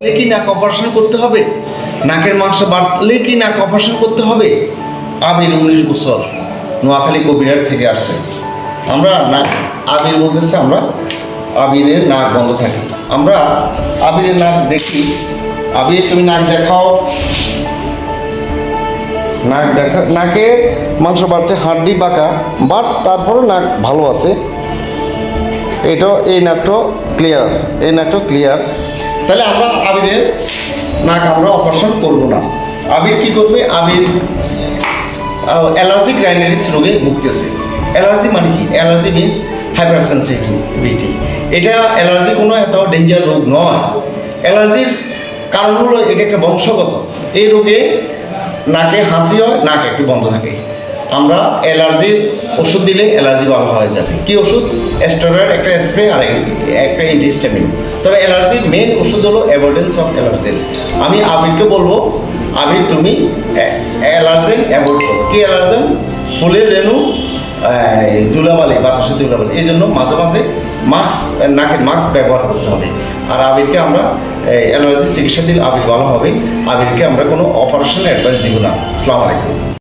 কি নাক অপারেশন করতে হবে? নাকের মাংস বাড়লে কি নাক অপারেশন করতে হবে? আবির উনিশ বছর নোয়াখালী কবিরাট থেকে আসছে। আমরা নাক আবির বলতেছে আমরা আবিরের নাক বন্ধ থাকে। আমরা আবিরের নাক দেখি। আবির তুমি নাক দেখাও। নাক দেখা নাকের মাংস বাড়তে হাড্ডি বাঁকা, বাট তারপরও নাক ভালো আছে। এটা, এই নাকটা ক্লিয়ার আছে। এই নাকটা ক্লিয়ার তাহলে আমরা আবিরের নাক আমরা অপারেশন করব না। আবির কি করবে? আবির অ্যালার্জিক রাইনাইটিস রোগে ভুগতেছে। অ্যালার্জি মানে কি? অ্যালার্জি মিনস হাইপার সেন্সিটিভিটি এটা অ্যালার্জি কোনো এত ডেঞ্জার রোগ নয়। অ্যালার্জির কারণ হলো এটা একটা বংশগত। এই রোগে নাকে হাসি হয়, নাক একটু বন্ধ থাকে। আমরা অ্যালার্জির ওষুধ দিলে অ্যালার্জি ভালো হয়ে যাবে। কি ওষুধ? স্টেরয়েড একটা স্প্রে আর একটা ইন্ডিস্টামিন তবে অ্যালার্জির মেন ওষুধ হলো অ্যাভয়েডেন্স অফ অ্যালার্জেন আমি আবিরকে বলব আবির তুমি অ্যালার্জেন অ্যাভয়েড করো। কি অ্যালার্জেন ফুলের রেণু এই, বাতাসে ধুলাবালি এই জন্য মাঝে মাঝে মাস্ক নাকের মাস্ক ব্যবহার করতে হবে। আর আবিরকে আমরা অ্যালার্জি চিকিৎসা দিলে আবির ভালো হবে। আবিরকে আমরা কোনো অপারেশন অ্যাডভাইস দিব না। আসসালামু আলাইকুম।